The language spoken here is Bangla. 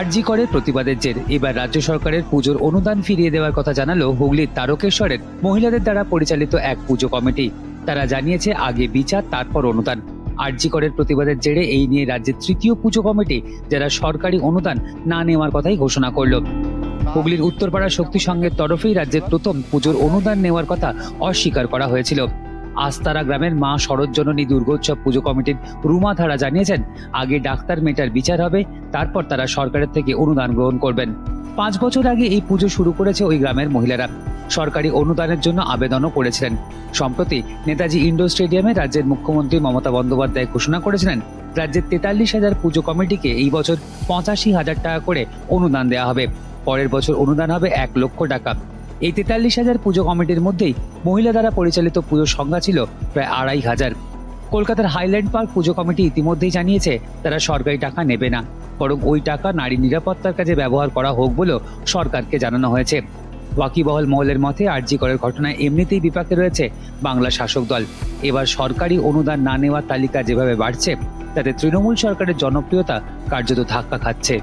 আরজি করে প্রতিবাদের জের। এবার রাজ্য সরকারের পুজোর অনুদান ফিরিয়ে দেওয়ার কথা জানালো হুগলির তারকেশ্বরের মহিলাদের দ্বারা পরিচালিত এক পুজো কমিটি। তারা জানিয়েছে, আগে বিচার, তারপর অনুদান। আরজি করের প্রতিবাদের জেরে এই নিয়ে রাজ্যের তৃতীয় পুজো কমিটি, যারা সরকারি অনুদান না নেওয়ার কথাই ঘোষণা করল। হুগলির উত্তরপাড়া শক্তি সংঘের তরফেই রাজ্যের প্রথম পুজোর অনুদান নেওয়ার কথা অস্বীকার করা হয়েছিল। আস্তারা গ্রামের মা শরৎজননী দুর্গোৎসব পুজো কমিটির রুমা ধারা জানিয়েছেন, আগে ডাক্তার মেটার বিচার হবে তারপর তারা সরকারের থেকে অনুদান গ্রহণ করবেন। পাঁচ বছর আগে এই পুজো শুরু করেছে ওই গ্রামের মহিলারা। সরকারি অনুদানের জন্য আবেদনও করেছিলেন। সম্প্রতি নেতাজি ইন্ডোর স্টেডিয়ামে রাজ্যের মুখ্যমন্ত্রী মমতা বন্দ্যোপাধ্যায় ঘোষণা করেছিলেন, রাজ্যের তেতাল্লিশ হাজার পুজো কমিটিকে এই বছর পঁচাশি হাজার টাকা করে অনুদান দেওয়া হবে। পরের বছর অনুদান হবে এক লক্ষ টাকা। এই তেতাল্লিশ হাজার পুজো কমিটির মধ্যেই মহিলা দ্বারা পরিচালিত পুজোর সংখ্যা ছিল প্রায় আড়াই হাজার। কলকাতার হাইল্যান্ড পার্ক পুজো কমিটি ইতিমধ্যেই জানিয়েছে, তারা সরকারি টাকা নেবে না। বরং ওই টাকা নারী নিরাপত্তার কাজে ব্যবহার করা হোক বলেও সরকারকে জানানো হয়েছে। ওয়াকিবহল মহলের মতে, আরজি করের ঘটনায় এমনিতেই বিপাকে রয়েছে বাংলা শাসক দল। এবার সরকারি অনুদান না নেওয়ার তালিকা যেভাবে বাড়ছে, তাতে তৃণমূল সরকারের জনপ্রিয়তা কার্যত ধাক্কা খাচ্ছে।